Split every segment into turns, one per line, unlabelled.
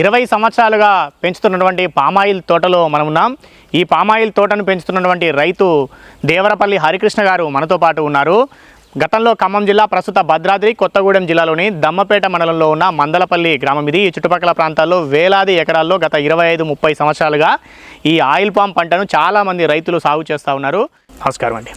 ఇరవై సంవత్సరాలుగా పెంచుతున్నటువంటి పామాయిల్ తోటలో మనం ఉన్నాం. ఈ పామాయిల్ తోటను పెంచుతున్నటువంటి రైతు దేవరపల్లి హరికృష్ణ గారు మనతో పాటు ఉన్నారు. గతంలో ఖమ్మం జిల్లా ప్రస్తుత భద్రాద్రి కొత్తగూడెం జిల్లాలోని దమ్మపేట మండలంలో ఉన్న మందలపల్లి గ్రామం ఇది. ఈ చుట్టుపక్కల ప్రాంతాల్లో వేలాది ఎకరాల్లో గత ఇరవై ఐదు ముప్పై సంవత్సరాలుగా ఈ ఆయిల్ పామ్ పంటను చాలామంది రైతులు సాగు చేస్తూ ఉన్నారు. నమస్కారం అండి.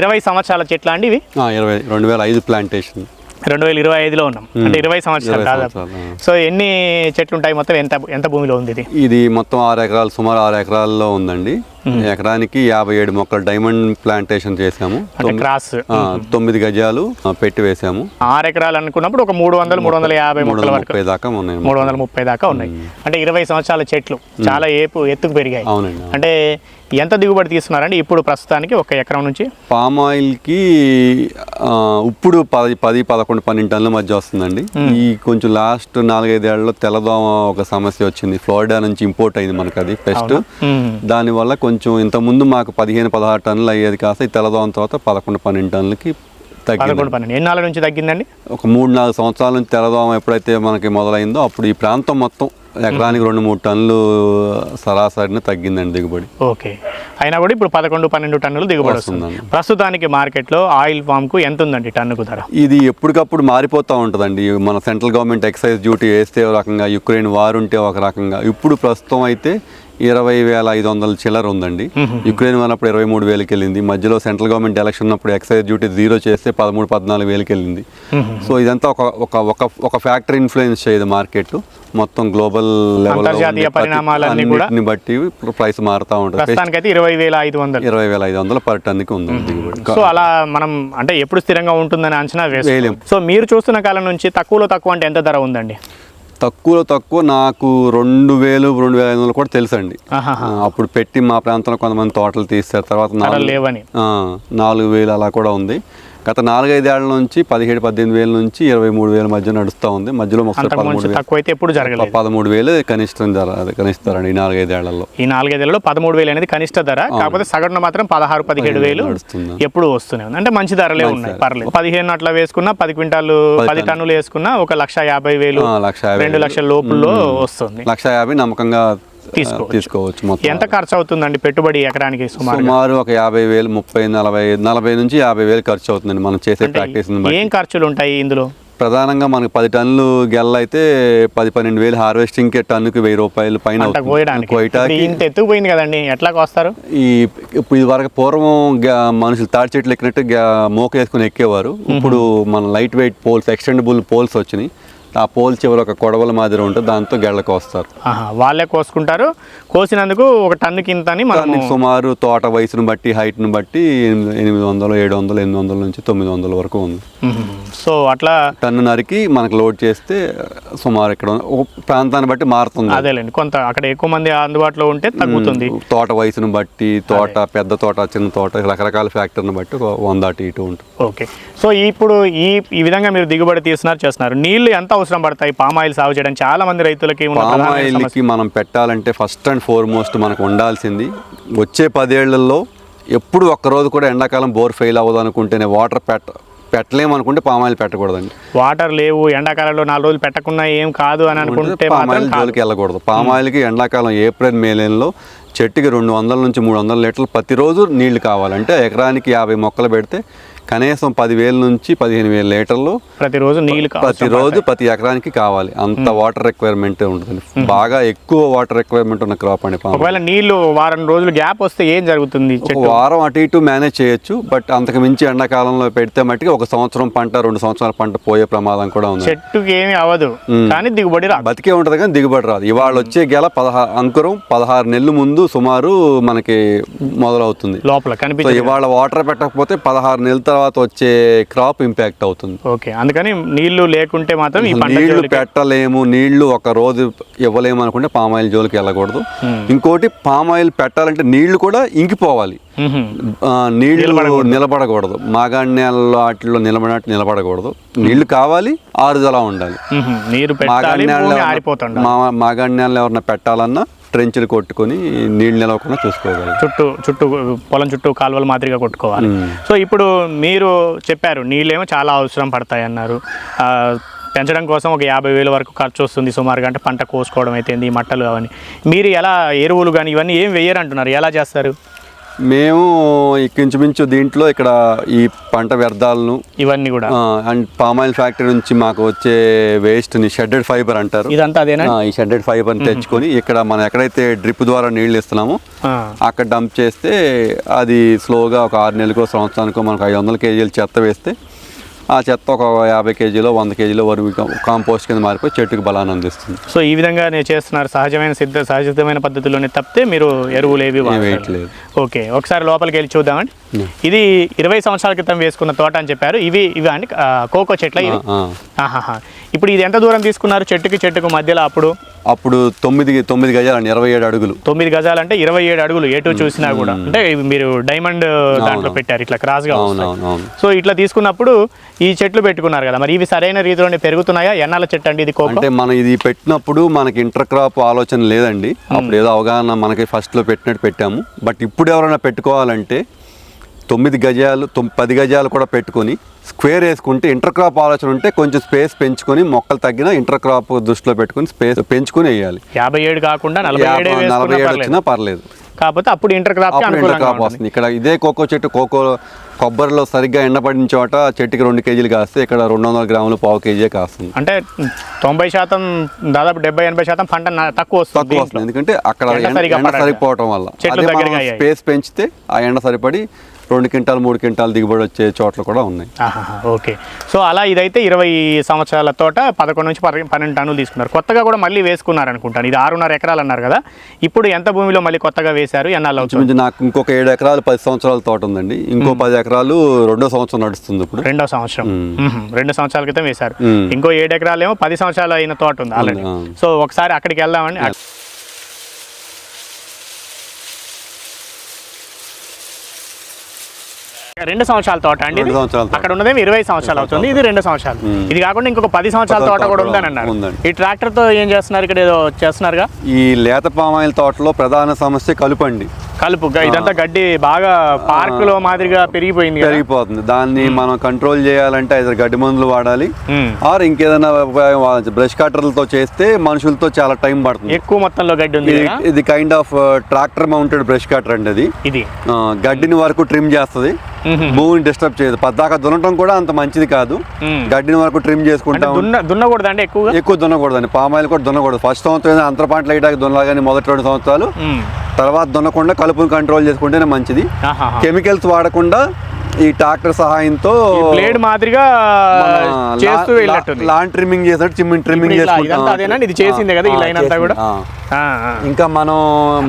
ఇరవై సంవత్సరాల చెట్ల అండి ఇవి?
ఇరవై రెండు వేల ఐదు ప్లాంటేషన్.
రెండు వేల ఇరవై ఐదులో ఉన్నాం. అంటే ఇరవై సంవత్సరాలు దాదాపు. సో ఎన్ని చెట్లు ఉంటాయి? మొత్తం ఎంత ఎంత భూమిలో ఉంది ఇది?
ఇది మొత్తం ఆరు ఎకరాలు సుమారు ఆరు ఎకరాల్లో ఉందండి. ఎకరానికి యాభై ఏడు మొక్కలు డైమండ్ ప్లాంటేషన్ చేసాము
అంటే క్రాస్.
తొమ్మిది గజాలు పెట్టి వేసాము
ఆరు ఎకరాలు అనుకున్నప్పుడు ఒక మూడు వందలు మూడు వందల యాభై
మూడు
మొక్కల
వందల
వరకు.
ముప్పై దాకా ఉన్నాయి
మూడు వందల ముప్పై దాకా ఉన్నాయి. అంటే ఇరవై సంవత్సరాల చెట్లు చాలా ఏపు ఎత్తుకు పెరిగాయి.
అవునండి
అంటే ఎంత దిగుబడి తీస్తున్నారండి ఇప్పుడు ప్రస్తుతానికి ఒక ఎకరం నుంచి?
పామ్ ఆయిల్కి ఇప్పుడు పది పది పదకొండు పన్నెండు టన్నుల మధ్య వస్తుందండి. ఈ కొంచెం లాస్ట్ నాలుగైదేళ్ళలో తెల్లదోమ ఒక సమస్య వచ్చింది. ఫ్లోరిడా నుంచి ఇంపోర్ట్ అయింది మనకు అది పెస్ట్. దానివల్ల కొంచెం ఇంతకుముందు మాకు పదిహేను పదహారు టన్నులు అయ్యేది కాస్త ఈ తెల్లదోమ తర్వాత పదకొండు పన్నెండు టన్నులకి తగ్గింది.
పదకొండు పన్నెండు. నుంచి తగ్గిందండి?
ఒక మూడు నాలుగు సంవత్సరాల నుంచి తెల్లదోమ ఎప్పుడైతే మనకి మొదలైందో అప్పుడు ఈ ప్రాంతం మొత్తం ఎకరానికి రెండు మూడు టన్నులు సరాసరిని తగ్గిందండి దిగుబడి.
ఓకే. అయినా కూడా ఇప్పుడు పదకొండు పన్నెండు టన్నులు దిగుబడి వస్తుంది.
వస్తుందండి.
ప్రస్తుతానికి మార్కెట్లో ఆయిల్ ఫామ్కు ఎంత ఉందండి టన్నుకు ధర?
ఇది ఎప్పటికప్పుడు మారిపోతూ ఉంటుందండి. మన సెంట్రల్ గవర్నమెంట్ ఎక్సైజ్ డ్యూటీ వేస్తే ఒక రకంగా యుక్రెయిన్ వార్ ఉంటే ఒక రకంగా. ఇప్పుడు ప్రస్తుతం అయితే ఇరవై వేల ఐదు వందల చిల్లర ఉందండి. యుక్రెయిన్ ఉన్నప్పుడు ఇరవై మూడు వేలకి వెళ్ళింది మధ్యలో సెంట్రల్ గవర్నమెంట్ ఎలక్షన్ ఉన్నప్పుడు ఎక్సైజ్ డ్యూటీ జీరో చేస్తే పదమూడు పద్నాలుగు వేలకి వెళ్ళింది సో ఇదంతా ఒక ఒక ఒక ఒక ఫ్యాక్టరీ ఇన్ఫ్లుయెన్స్ చేయదు మార్కెట్. మొత్తం గ్లోబల్ లెవెల్
కూడా
బట్టి ప్రైస్ మారుతూ ఉంటుంది.
ఇరవై వేల ఐదు వందలు.
ఇరవై వేల ఐదు వందల పర్ ఉందండి దిగుబడి.
సో అలా మనం అంటే ఎప్పుడు స్థిరంగా ఉంటుందని అంచనా వేసుకోలేం
వేయలేం.
సో మీరు చూస్తున్న కాలం నుంచి తక్కువలో తక్కువ అంటే ఎంత ధర ఉందండి?
తక్కువలో తక్కువ నాకు రెండు వేలు రెండు వేల ఐదు వందలు కూడా తెలుసండి. అప్పుడు పెట్టి మా ప్రాంతంలో కొంతమంది తోటలు తీస్తారు తర్వాత నాలుగు వేలు అలా కూడా ఉంది. గత నాలుగైదేళ్ళ నుంచి పదిహేడు పద్దెనిమిది వేల నుంచి ఇరవై మూడు వేల మధ్య నడుస్తూ ఉంది. మధ్యలో ఒకసారి
అంతకు
పదమూడు
మించి
వేలు
తక్కువ అయితే ఎప్పుడు జరగలేదు.
పదమూడు వేలు కనిష్టం ధర కనిస్తారండి ఈ నాలుగైదేళ్ళలో.
ఈ నాలుగైదేళ్ళలో పదమూడు వేలు అనేది కనిష్ట ధర కాకపోతే సగటున మాత్రం పదహారు పదిహేడు వేలు
నడుస్తుంది.
ఎప్పుడు వస్తూనే ఉంది. అంటే మంచి ధరలే ఉన్నాయి పర్లేదు. పదిహేను అట్లా వేసుకున్నా పది క్వింటాలు పది టన్నులు. వేసుకున్నా ఒక లక్ష యాభై వేలు రెండు లక్షల లోపుల్లో వస్తుంది.
లక్ష యాభై నమ్మకంగా
తీసుకోవచ్చు.
మొత్తం.
ఎంత ఖర్చు అవుతుందండి పెట్టుబడి ఎకరానికి సుమారు
ఒక యాభై వేలు ముప్పై నలభై నలభై నుంచి యాభై వేలు ఖర్చు అవుతుందండి మనం చేసే ప్రాక్టీస్
ఏం ఖర్చులు ఉంటాయి ఇందులో?
ప్రధానంగా మనకు పది టన్నులు గెల్ల అయితే పది పన్నెండు వేలు హార్వెస్టింగ్కి టన్నుకి వెయ్యి రూపాయలు పైన
ఇంత ఎత్తుకుపోయింది కదండి ఎట్లా కోస్తారు
ఈ ఇది వరకు పూర్వం మనుషులు తాడి చెట్లు ఎక్కినట్టు మోక వేసుకుని ఎక్కేవారు. ఇప్పుడు మన light weight poles extendable poles వచ్చినాయి. ఆ పోల్ చివర ఒక కొడవల మాదిరి ఉంటుంది దాంతో గెళ్ళకు వస్తారు
ఆహా, వాళ్ళే కోసుకుంటారు. కోసినందుకు ఒక టన్ను కింద
సుమారు తోట వయసును బట్టి హైట్ను బట్టి ఎనిమిది వందలు ఏడు వందలు ఎనిమిది వందల నుంచి తొమ్మిది వందల వరకు ఉంది.
సో అట్లా
టన్ను నరికి మనకు లోడ్ చేస్తే సుమారు ఇక్కడ ఒక ప్రాంతాన్ని బట్టి మారుతుంది.
అదేలేండి కొంత అక్కడ ఎక్కువ మంది అందుబాటులో ఉంటే తగ్గుతుంది.
తోట వయసును బట్టి తోట పెద్ద తోట చిన్న తోట రకరకాల ఫ్యాక్టర్ని బట్టి వంద అటు ఇటు ఉంటుంది
ఓకే. సో ఇప్పుడు ఈ ఈ విధంగా మీరు దిగుబడి తీస్తున్నారు చేస్తున్నారు. నీళ్ళు ఎంత అవసరం పడతాయి. పామ్ ఆయిల్ సాగు చేయడం చాలా మంది రైతులకి
పామ్ ఆయిల్కి మనం పెట్టాలంటే ఫస్ట్ అండ్ ఫార్మోస్ట్ మనకు ఉండాల్సింది వచ్చే పదేళ్ళలో ఎప్పుడు ఒక్కరోజు కూడా ఎండాకాలం బోర్ ఫెయిల్ అవ్వదు అనుకుంటేనే వాటర్ పెట్ట పెట్టలేము అనుకుంటే పామ్ ఆయిల్ పెట్టకూడదండి.
వాటర్ లేవు ఎండాకాలంలో నాలుగు రోజులు పెట్టకుండా ఏం కాదు అని అనుకుంటే
పామ్
మాత్రం
ఆయిల్
కాదు.
జోలికి వెళ్ళకూడదు. పామ్ ఆయిల్కి ఎండాకాలం ఏప్రిల్ మే నెలలో చెట్టుకి రెండు వందల నుంచి మూడు వందల లీటర్లు ప్రతిరోజు నీళ్ళు కావాలంటే ఎకరానికి యాభై మొక్కలు పెడితే కనీసం పదివేల నుంచి పదిహేను వేల లీటర్లు
ప్రతిరోజు నీళ్ళు కావాలి
ప్రతిరోజు ప్రతి ఎకరానికి కావాలి. అంత వాటర్ రిక్వైర్మెంట్ ఉంటుంది బాగా ఎక్కువ వాటర్ రిక్వైర్మెంట్ ఉన్న క్రాప్ అండి
ఒకవేళ నీళ్ళు వారం రోజులు గ్యాప్ వస్తే ఏం జరుగుతుంది
వారం అటు ఇటు మేనేజ్ చేయొచ్చు బట్ అంతకు మించి ఎండాకాలంలో పెడితే మట్టికి ఒక సంవత్సరం పంట రెండు సంవత్సరాల పంట పోయే ప్రమాదం కూడా ఉంది.
చెట్టుకి ఏమీ అవ్వదు కానీ దిగుబడి రాదు.
బతికే ఉంటుంది కానీ దిగుబడి రాదు. ఇవాళ వచ్చే గెల పదహారు అంకురం పదహారు నెలలు ముందు సుమారు మనకి మొదలవుతుంది.
లోపల
సో
కనిపించదు.
ఇవాళ వాటర్ పెట్టకపోతే పదహారు నెలల తర్వాత వచ్చే క్రాప్ ఇంపాక్ట్ అవుతుంది.
ఓకే అందుకని నీళ్ళు లేకుంటే మాత్రం ఈ పంట నీళ్ళు
పెట్టలేము నీళ్ళు ఒక రోజు ఇవ్వలేము అనుకుంటే పామ్ ఆయిల్ జోలికి వెళ్ళకూడదు. ఇంకోటి పామ్ ఆయిల్ పెట్టాలంటే నీళ్ళు కూడా ఇంకిపోవాలి. నీళ్ళు నిలబడకూడదు. మాగాడి నేలలో వాటిలో నిలబడినట్టు నిలబడకూడదు. నీళ్ళు కావాలి ఆరుదల ఉండాలి.
నీరు పెట్టాలి
మాగాడి నేలలో నేలలో ఎవరన్నా పెట్టాలన్నా ట్రెంచ్లు కొట్టుకొని నీళ్ళు నిలవకుండా చూసుకోగలరు.
చుట్టూ చుట్టూ పొలం చుట్టూ కాలువలు మాదిరిగా కొట్టుకోవాలి. సో ఇప్పుడు మీరు చెప్పారు నీళ్ళేమో చాలా అవసరం పడతాయి అన్నారు. పెంచడం కోసం ఒక యాభై వేల వరకు ఖర్చు వస్తుంది సుమారుగా అంటే పంట కోసుకోవడం అయితే ఈ మట్టలు అవన్నీ. మీరు ఎలా ఎరువులు కానీ ఇవన్నీ ఏం వేయరంటున్నారు? ఎలా చేస్తారు?
మేము ఇంచుమించు దీంట్లో ఇక్కడ ఈ పంట వ్యర్థాలను
ఇవన్నీ కూడా.
అండ్ పామాయిల్ ఫ్యాక్టరీ నుంచి మాకు వచ్చే వేస్ట్ని షెడ్డెడ్ ఫైబర్ అంటారు.
ఇదంతా అదేనా?
ఆ, ఈ షెడ్డెడ్ ఫైబర్ తెచ్చుకొని ఇక్కడ మనం ఎక్కడైతే డ్రిప్ ద్వారా నీళ్ళు ఇస్తున్నామో. అక్కడ డంప్ చేస్తే అది స్లోగా ఒక ఆరు నెలలకో సంవత్సరానికో మనకు ఐదు వందల కేజీలు చెత్త వేస్తే ఆ చెత్త ఒక యాభై కేజీలో వంద కేజీలో వరకు కాంపోస్ట్ కింద మారిపోయి చెట్టుకి బలాన్ని అందిస్తుంది
సో ఈ విధంగా నేను చేస్తున్నారు సహజమైన సిద్ధ సహజమైన పద్ధతిలోనే తప్పితే మీరు ఎరువులు ఏవి.
వేయట్లేదు.
ఓకే ఒకసారి లోపలికి వెళ్ళి చూద్దామండి ఇది ఇరవై సంవత్సరాల క్రితం వేసుకున్న తోట అని చెప్పారు ఇవి ఇవి అండి కోకో చెట్ల ఇవి. ఇప్పుడు ఇది ఎంత దూరం తీసుకున్నారు చెట్టుకి చెట్టుకు మధ్యలో అప్పుడు?
అప్పుడు తొమ్మిది తొమ్మిది గజాలండి ఇరవై ఏడు అడుగులు.
తొమ్మిది గజాలు అంటే ఇరవై ఏడు అడుగులు ఎటు చూసినా కూడా. అంటే మీరు డైమండ్ దాంట్లో పెట్టారు ఇట్లా క్రాస్గా వస్తాయి.
అవునవును అవును.
సో ఇట్లా తీసుకున్నప్పుడు ఈ చెట్లు పెట్టుకున్నారు కదా. మరి ఇవి సరైన రీతిలోనే పెరుగుతున్నాయా? ఎన్నాల చెట్టు అండి ఇది
అంటే మనం ఇది పెట్టినప్పుడు మనకి ఇంటర్ క్రాప్ ఆలోచన లేదండి. అప్పుడు ఏదో అవగాహన మనకి ఫస్ట్లో పెట్టినట్టు పెట్టాము. బట్ ఇప్పుడు ఎవరైనా పెట్టుకోవాలంటే తొమ్మిది గజాలు పది గజాలు కూడా పెట్టుకొని స్క్వేర్ వేసుకుంటే ఇంటర్ క్రాప్ ఆలోచన ఉంటే కొంచెం స్పేస్ పెంచుకొని మొక్కలు తగ్గిన ఇంటర్ క్రాప్ దృష్టిలో పెట్టుకొని స్పేస్ పెంచుకొని వేయాలి
యాభై ఏడు కాకుండా నలభై ఏడే.
వచ్చినా పర్లేదు
కాకపోతే అప్పుడు ఇంటర్ క్రాప్
ఇంటర్ క్రాప్. వస్తుంది ఇక్కడ ఇదే కోకో చెట్టు కోకో కొబ్బరిలో సరిగ్గా ఎండపడిన చోట చెట్టుకి రెండు కేజీలు కాస్తే ఇక్కడ రెండు వందల గ్రాములు పావు కేజీ కాస్తుంది
అంటే తొంభై శాతం దాదాపు డెబ్బై ఎనభై శాతం పంట తక్కువ వస్తుంది
తక్కువ వస్తుంది. ఎందుకంటే అక్కడ
ఎండ.
సరిపోవటం వల్ల. స్పేస్ పెంచితే ఆ ఎండ సరిపడి రెండు క్వింటాలు మూడు క్వింటాలు దిగుబడి వచ్చే చోట్ల కూడా ఉన్నాయి.
ఓకే. సో అలా ఇదైతే ఇరవై సంవత్సరాల తోట పదకొండు నుంచి పన్నెండు టన్నులు తీసుకున్నారు. కొత్తగా కూడా మళ్ళీ వేసుకున్నారు అనుకుంటాను ఇది ఆరున్నర ఎకరాలు అన్నారు కదా. ఇప్పుడు ఎంత భూమిలో మళ్ళీ కొత్తగా వేశారు? ఎన్నాళ్ళు అవుతుంది?
నాకు ఇంకొక ఏడు ఎకరాలు పది సంవత్సరాల తోట ఉందండి. ఇంకో పది ఎకరాలు రెండో సంవత్సరం నడుస్తుంది ఇప్పుడు.
రెండో సంవత్సరం. రెండు సంవత్సరాల క్రితం వేశారు. ఇంకో ఏడు ఎకరాలు ఏమో పది సంవత్సరాలు అయిన తోట ఉంది ఆల్రెడీ. సో ఒకసారి అక్కడికి వెళ్దామండి. రెండు సంవత్సరాల తోట అండి. అక్కడ ఉన్నదేమో ఇరవై సంవత్సరాలు అవుతుంది. ఇది రెండు సంవత్సరాలు. ఇది కాకుండా ఇంకొక పది సంవత్సరాల తోట కూడా ఉందని అన్నారు. ఈ ట్రాక్టర్తో ఏం చేస్తున్నారు ఇక్కడ ఏదో చేస్తున్నారుగా?
ఈ లేత పామాయిల్ తోటలో ప్రధాన సమస్య కలుపండి
కలుపు. ఇదంతా గడ్డి బాగా పార్క్లో మాదిరిగా పెరిగిపోయింది
పెరిగిపోతుంది. దాన్ని మనం కంట్రోల్ చేయాలంటే ఐదు గడ్డి మందులు వాడాలి. ఆర్ ఇంకేదైనా. బ్రష్ కట్టర్లతో చేస్తే మనుషులతో చాలా టైం పడుతుంది.
ఎక్కువ మొత్తంలో గడ్డి ఉంది
ఇది- kind of tractor mounted brush cutter అండి అది.
ఇది.
గడ్డిని వరకు ట్రిమ్ చేస్తుంది. భూమిని డిస్టర్బ్ చేయదు. పద్దాక దున్నటం కూడా అంత మంచిది కాదు. గడ్డిని వరకు ట్రిమ్ చేసుకుంటాం ఎక్కువ దున్నకూడదండి. పామాయిల్ కూడా దున్నకూడదు. ఫస్ట్ సంవత్సరం అంతర పంటలు వేయడానికి దున్నలా కానీ మొదటి రెండు సంవత్సరాలు. తర్వాత దున్నకుండా కలుపుని కంట్రోల్ చేసుకుంటేనే మంచిది. కెమికల్స్ వాడకుండా ఈ ట్రాక్టర్ సహాయంతో
బ్లేడ్ మాదిరిగా చేస్తూ
లాన్ ట్రిమ్మింగ్ చేసినట్టు చిమ్మింగ్ ట్రిమ్మింగ్
అదేనండి? ఇది చేసిందే కదా ఈ లైన్ అంతా కూడా?
ఇంకా మనం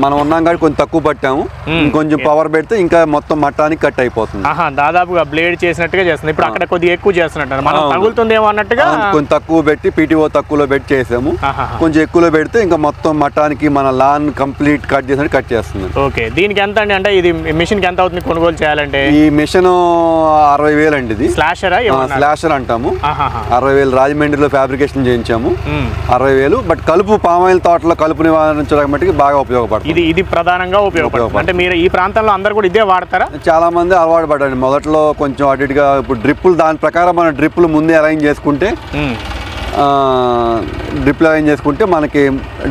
మనం ఉన్నాం కాబట్టి కొంచెం తక్కువ పట్టాము. ఇంకొంచెం పవర్ పెడితే ఇంకా మొత్తం మట్టానికి కట్ అయిపోతుంది.
ఆహా దాదాపుగా బ్లేడ్ చేసినట్టుగా చేస్తుంది. ఇప్పుడు అక్కడ కొద్దిగా ఎక్కువ చేస్తున్నట్టు మనం. తగులుతుందేమో అన్నట్టుగా
కొంచెం తక్కువ పెట్టి పీటీఓ తక్కువలో పెట్టి చేసాము. కొంచెం ఎక్కువలో పెడితే ఇంకా మొత్తం మట్టానికి మన లాన్ కంప్లీట్ కట్ చేసినట్టు కట్ చేస్తుంది.
ఓకే. దీనికి ఎంత అండి? అంటే ఇది మిషన్కి ఎంత అవుతుంది కొనుగోలు చేయాలంటే?
ఈ మిషన్ అరవై వేలు అండి ఇది.
స్లాషరా
స్లాషర్ అంటాము. అరవై వేలు రాజమండ్రిలో ఫ్యాబ్రికేషన్ చేయించాము. అరవై వేలు బట్ కలుపు పామాయిల్ తోటలో కలుపు నివారించడానికి మట్టుకు బాగా ఉపయోగపడుతుంది.
ఇది ఇది ప్రధానంగా ఉపయోగపడుతుంది. అంటే మీరు ఈ ప్రాంతంలో అందరు కూడా ఇదే వాడతారా?
చాలా మంది అలవాటు పడ్డారు. మొదట్లో కొంచెం అటు ఇటుగా ఇప్పుడు డ్రిప్పులు దాని ప్రకారం మన డ్రిప్పులు ముందే అరేంజ్ చేసుకుంటే డ్రిప్పులు అరేంజ్ చేసుకుంటే మనకి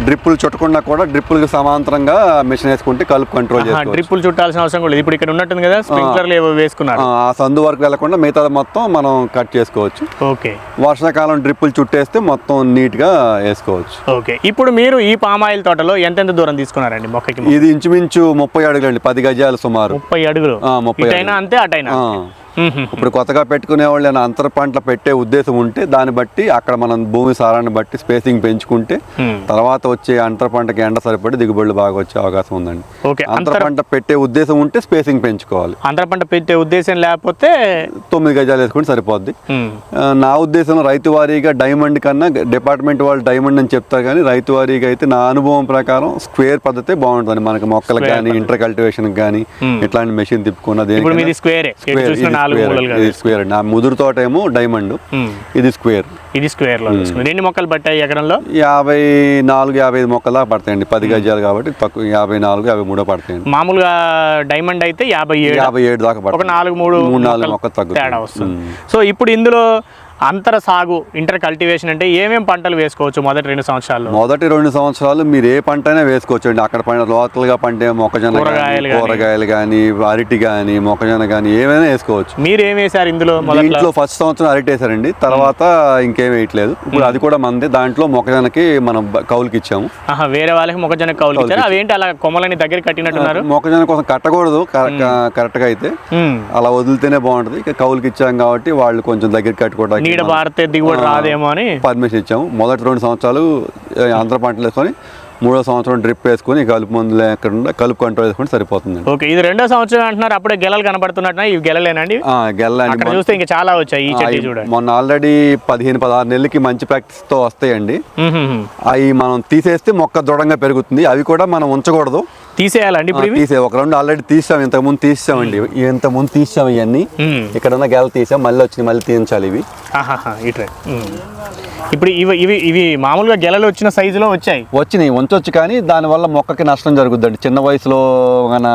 డ్రిప్పులు చుట్టకుండా కూడా డ్రిప్పులకు సమాంతరంగా మిషన్ వేసుకుంటే కలుపు కంట్రోల్ చేసుకోవచ్చు.
డ్రిప్పులు చుట్టాల్సిన అవసరం కూడా ఇప్పుడు ఇక్కడ ఉన్నట్టుంది కదా స్ప్రింక్లర్లు ఏవో వేసుకున్నారు.
ఆ సందు వరకు వెళ్ళకుండా మిగతా మొత్తం మనం కట్ చేసుకోవచ్చు.
ఓకే.
వర్షాకాలం డ్రిప్పులు చుట్టేస్తే మొత్తం నీట్గా వేసుకోవచ్చు.
ఓకే. ఇప్పుడు మీరు ఈ పామాయిల్ తోటలో ఎంతెంత దూరం తీసుకున్నారండి మొక్కకి?
ఇది ఇంచుమించు ముప్పై అడుగులండి పది గజాలు సుమారు.
ముప్పై అడుగులు.
ముప్పై
అంతే అటైనా.
ఇప్పుడు కొత్తగా పెట్టుకునే వాళ్ళు అంతర పంటలు పెట్టే ఉద్దేశం ఉంటే దాన్ని బట్టి అక్కడ మనం భూమి సారాన్ని బట్టి స్పేసింగ్ పెంచుకుంటే. తర్వాత వచ్చే అంతర పంటకి ఎండ సరిపడి దిగుబడులు బాగా వచ్చే అవకాశం ఉందండి.
ఓకే
అంతర పంట పెట్టే ఉద్దేశం ఉంటే స్పేసింగ్ పెంచుకోవాలి.
అంతర పంట పెట్టే ఉద్దేశం లేకపోతే
తొమ్మిది గజాలు వేసుకుంటే సరిపోద్ది. నా ఉద్దేశం రైతు వారీగా డైమండ్ కన్నా డిపార్ట్మెంట్ వాళ్ళు డైమండ్ అని చెప్తారు కానీ రైతు వారీగా అయితే నా అనుభవం ప్రకారం స్క్వేర్ పద్ధతే బాగుంటుంది. మనకి మొక్కలకు కానీ ఇంటర్ కల్టివేషన్ కానీ. ఇట్లాంటి మెషిన్ తిప్పుకున్న
ఇప్పుడు మీది
దేనికైనా
స్క్వేరే నాలుగు మూలలు
స్క్వేర్ అండి ఆ ముదురు తోట ఏమో డైమండ్
మ్మ్.
ఇది స్క్వేర్
ఇది స్క్వేర్లో తీసుకున్నారు. ఎన్ని మొక్కలు పట్టాయి ఎకరంలో?
యాభై నాలుగు యాభై ఐదు మొక్కల దాకా పడతాయండి. పది గజాలు కాబట్టి తక్కువ యాభై నాలుగు యాభై మూడో పడతాయండి.
మామూలుగా డైమండ్ అయితే యాభై ఏడు
యాభై ఏడు దాకా పడతాయి.
నాలుగు మూడు
మూడు నాలుగు
మొక్కలు
తగ్గుతాయి.
సో ఇప్పుడు ఇందులో అంతర సాగు ఇంటర్ కల్టివేషన్ అంటే ఏమేం పంటలు వేసుకోవచ్చు మొదటి రెండు సంవత్సరాల్లో?
మొదటి రెండు సంవత్సరాలు మీరు ఏ పంట అయినా వేసుకోవచ్చు అండి అక్కడ పంట లోకల్గా పండే మొక్కజొన్న
కూరగాయలు
కానీ అరటి కానీ మొక్కజొన్న కానీ ఏమైనా వేసుకోవచ్చు.
మీరు ఏం వేశారు ఇందులో
దీంట్లో ఫస్ట్ సంవత్సరం అరటి వేసారండి తర్వాత ఇంకేం వేయట్లేదు. ఇప్పుడు అది కూడా మంది. దాంట్లో మొక్కజొన్నకి మనం కౌలుకి ఇచ్చాము.
వేరే వాళ్ళకి మొక్కజొన్న కౌలు ఇచ్చారు? అవేంటి అలా కొమ్మలని దగ్గర కట్టినట్టున్నారు?
మొక్కజొన్న కోసం కట్టకూడదు. కరెక్ట్గా అయితే. అలా వదిలితేనే బాగుంటది. ఇక కౌలుకి ఇచ్చాం కాబట్టి వాళ్ళు కొంచెం దగ్గర కట్టుకోవడానికి
నీడ బారితే దిగుబడి రాదేమో అని?
పర్మిషన్ ఇచ్చాము. మొదటి రెండు సంవత్సరాలు ఆంధ్ర పంటలు వేసుకొని మూడో సంవత్సరం డ్రిప్ వేసుకొని కలుపు మందులు లేకుండా కలుపు కంట్రోల్ వేసుకొని సరిపోతుంది.
ఓకే ఇది రెండో సంవత్సరం అంటున్నారు అప్పుడే గెలలు కనబడుతున్నట్టున్నా ఇవి గెలలేనండి.
గెల్లని
అక్కడ చూస్తే ఇంకా చాలా వచ్చాయి ఈ చెట్టు చూడండి.
మొన్న ఆల్రెడీ పదిహేను పదహారు నెలలకి మంచి ప్రాక్టీస్తో వస్తాయండి. అవి మనం తీసేస్తే మొక్క దృఢంగా పెరుగుతుంది. అవి కూడా మనం ఉంచకూడదు.
తీసేయాలండి ఇప్పుడు
తీసే ఒక రెండు ఆల్రెడీ తీసాం ఇంతకు ముందు తీసామండి. ఇంత ముందు తీసాం ఇవన్నీ.
ఉమ్.
ఇక్కడ ఉన్న గెల తీసాం మళ్ళీ వచ్చినాయి మళ్ళీ తీయించాలి ఇవి.
ఉమ్. ఇప్పుడు ఇవి ఇవి ఇవి మామూలుగా గెలలు వచ్చిన సైజులో వచ్చాయి?
వచ్చినాయి ఉంచొచ్చు కానీ దానివల్ల మొక్కకి నష్టం జరుగుద్దండి. చిన్న వయసులో మన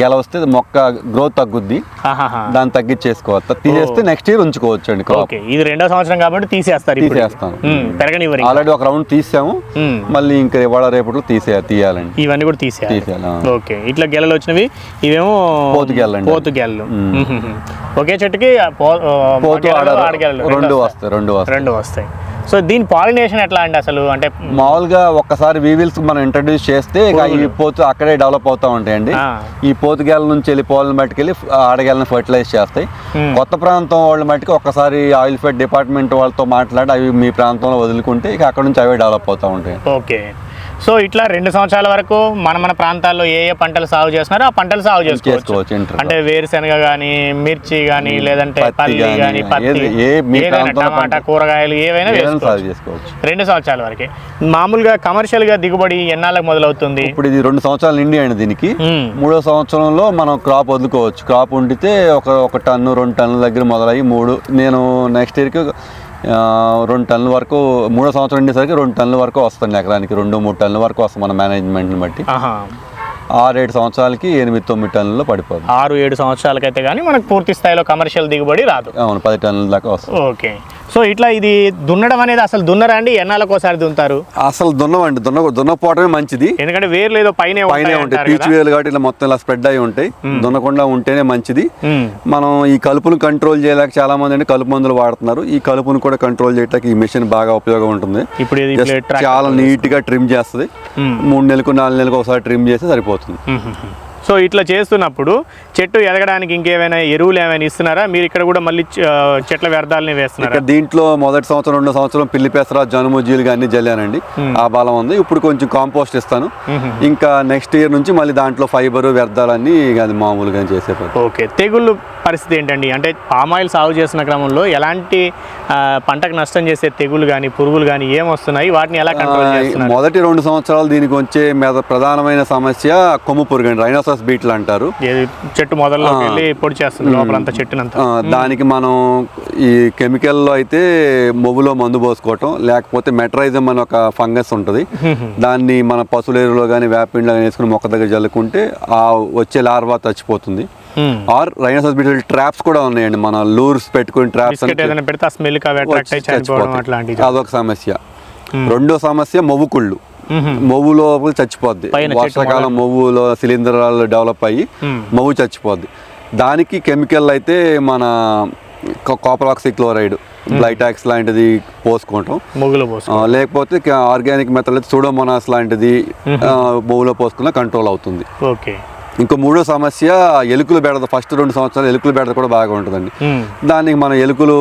గెల వస్తే మొక్క గ్రోత్ తగ్గుద్ది. దాన్ని తగ్గించేసుకోవచ్చు? తీసేస్తే నెక్స్ట్ ఇయర్ ఉంచుకోవచ్చు అండి క్రాప్
ఇది రెండో సంవత్సరం కాబట్టి తీసేస్తారు పెరగనివ్వరు ఇంకా.
ఆల్రెడీ ఒక రౌండ్ తీసాము. మళ్ళీ ఇంకా ఇవాళ రేపట్లో తీసే తీయాలండి.
ఇవన్నీ కూడా తీసేయాలి. ఓకే. ఇట్లా గెలలు వచ్చినవి ఇవేమో
పోతు గెలలండి.
పోతు గెలలు. ఒకే చెట్టుకి
పోతూ రెండు వస్తాయి రెండు వస్తాయి.
రెండు వస్తాయి. సో దీని పాలినేషన్ ఎట్లా అండి అసలు? అంటే
మామూలుగా ఒక్కసారి వీవిల్స్ మనం ఇంట్రడ్యూస్ చేస్తే ఇక ఈ పోతు అక్కడే డెవలప్ అవుతూ ఉంటాయండి. ఈ పోతు గెల నుంచి వెళ్ళి పోలను మట్టుకెళ్ళి ఆడగెలని ఫర్టిలైజ్ చేస్తాయి. కొత్త ప్రాంతం వాళ్ళ మట్టుకు ఒక్కసారి ఆయిల్ ఫెడ్ డిపార్ట్మెంట్ వాళ్ళతో మాట్లాడి అవి మీ ప్రాంతంలో వదులుకుంటే ఇక అక్కడ నుంచి అవే డెవలప్ అవుతూ ఉంటాయి.
ఓకే. సో ఇట్లా రెండు సంవత్సరాల వరకు మన మన ప్రాంతాల్లో ఏ ఏ పంటలు సాగు చేస్తున్నారో ఆ పంటలు సాగు చేసుకోవచ్చు అంటే వేరుశనగ కానీ మిర్చి కానీ లేదంటే పల్లి కానీ పత్తి ఏదైనా టమాటా కూరగాయలు ఏవైనా వేసుకోవచ్చు. రెండు సంవత్సరాల వరకే. మామూలుగా కమర్షియల్గా దిగుబడి ఎన్నాళ్ళకి మొదలవుతుంది?
ఇప్పుడు ఇది రెండు సంవత్సరాలు నిండి అండి దీనికి. మూడో సంవత్సరంలో మనం క్రాప్ వదులుకోవచ్చు. క్రాప్ ఉండితే ఒక ఒక టన్ను రెండు టన్నుల దగ్గర మొదలయ్యి మూడు. నేను నెక్స్ట్ ఇయర్కి రెండు టన్నుల వరకు మూడో సంవత్సరం ఉండేసరికి రెండు టన్నుల వరకు వస్తుంది ఎకరానికి. రెండు మూడు టన్నుల వరకు వస్తుంది మన మేనేజ్మెంట్ని బట్టి. ఆరు ఏడు సంవత్సరాలకి ఎనిమిది తొమ్మిది టన్నుల్లో పడిపోతుంది
ఆరు ఏడు సంవత్సరాలకైతే కానీ మనకు పూర్తి స్థాయిలో కమర్షియల్ దిగుబడి రాదు.
అవును పది టన్నుల దాకా వస్తుంది.
ఓకే. సో ఇట్లా ఇది దున్నడం అనేది అసలు దున్నరా అండి? ఎన్నాళ్ళకి ఒకసారి దున్నుతారు?
అసలు దున్నవండి దున్న దున్నపోవటమే మంచిది.
ఎందుకంటే వేర్లు ఏదో పైన
పైన ఉంటాయి. పీచు వేలు కాబట్టి ఇలా మొత్తం ఇలా స్ప్రెడ్ అయి ఉంటాయి. దున్నకుండా ఉంటేనే మంచిది. మనం ఈ కలుపును కంట్రోల్ చేయలేక చాలా మంది అండి కలుపు మందులు వాడుతున్నారు. ఈ కలుపును కూడా కంట్రోల్ చేయడానికి ఈ మిషన్ బాగా ఉపయోగం ఉంటుంది.
ఇప్పుడు
చాలా నీట్గా ట్రిమ్ చేస్తుంది. మూడు నెలలకు నాలుగు నెలలకు ఒకసారి ట్రిమ్ చేస్తే సరిపోతుంది.
సో ఇట్లా చేస్తున్నప్పుడు చెట్టు ఎదగడానికి ఇంకేమైనా ఎరువులు ఏమైనా ఇస్తున్నారా? మీరు ఇక్కడ కూడా మళ్ళీ చెట్ల వ్యర్థాలని వేస్తున్నారా?
దీంట్లో మొదటి సంవత్సరం రెండో సంవత్సరం పిల్లి పెసర జనుము జీలుగా అన్ని జల్లానండి. ఆ బలం ఉంది. ఇప్పుడు కొంచెం కాంపోస్ట్ ఇస్తాను. ఇంకా నెక్స్ట్ ఇయర్ నుంచి మళ్ళీ దాంట్లో ఫైబర్ వ్యర్థాలన్నీ అది మామూలుగా చేసే
ఓకే. తెగుళ్ళు పరిస్థితి ఏంటండి? అంటే పామాయిల్ సాగు చేసిన క్రమంలో ఎలాంటి పంటకు నష్టం చేసే తెగులు కానీ పురుగులు కానీ ఏం వస్తున్నాయి వాటిని ఎలా కంట్రోల్
ఆ,
చేస్తున్నారు?
మొదటి రెండు సంవత్సరాలు దీనికి వచ్చే మెద ప్రధానమైన సమస్య కొమ్ము పురుగు అండి రైనోసస్ బీట్లు అంటారు
చెట్టు మొదల్లోకి వెళ్ళి పొడి చేస్తుంది లోపలంతా చెట్టునంతా.
దానికి మనం ఈ కెమికల్లో అయితే మొవ్వులో మందు పోసుకోవటం లేకపోతే మెట్రైజం అని ఒక ఫంగస్ ఉంటుంది. దాన్ని మన పశువుల ఎరువులో కానీ వేపిండిలో కానీ వేసుకుని మొక్క దగ్గర జల్లుకుంటే ఆ వచ్చే లార్వా చచ్చిపోతుంది. ఆర్ రైనోసస్ బీటిల్ ట్రాప్స్ కూడా ఉన్నాయండి. మన లూర్స్ పెట్టుకుని ట్రాప్స్
పెడితే స్మెల్
అదొక సమస్య. రెండో సమస్య మొవ్వు కుళ్ళు.
మ్మ్.
మొవ్వు లోపల చచ్చిపోద్ది. వర్షాకాలం మొవ్వులో శిలీంధ్రాలు డెవలప్ అయ్యి
మ్మ్.
మొవ్వు చచ్చిపోద్ది. దానికి కెమికల్ అయితే మన కాపర్ ఆక్సిక్లోరైడ్ బ్లైటాక్స్ లాంటిది పోసుకుంటాం. లేకపోతే ఆర్గానిక్ మెథడ్ అయితే సూడోమోనాస్ లాంటిది మొవ్వులో పోసుకున్న కంట్రోల్ అవుతుంది.
ఓకే
ఇంకో మూడో సమస్య ఎలుకలు బెడద ఫస్ట్ రెండు సంవత్సరాలు ఎలుకలు బెడద కూడా బాగా ఉంటుందండి. దానికి మనం ఎలుకలు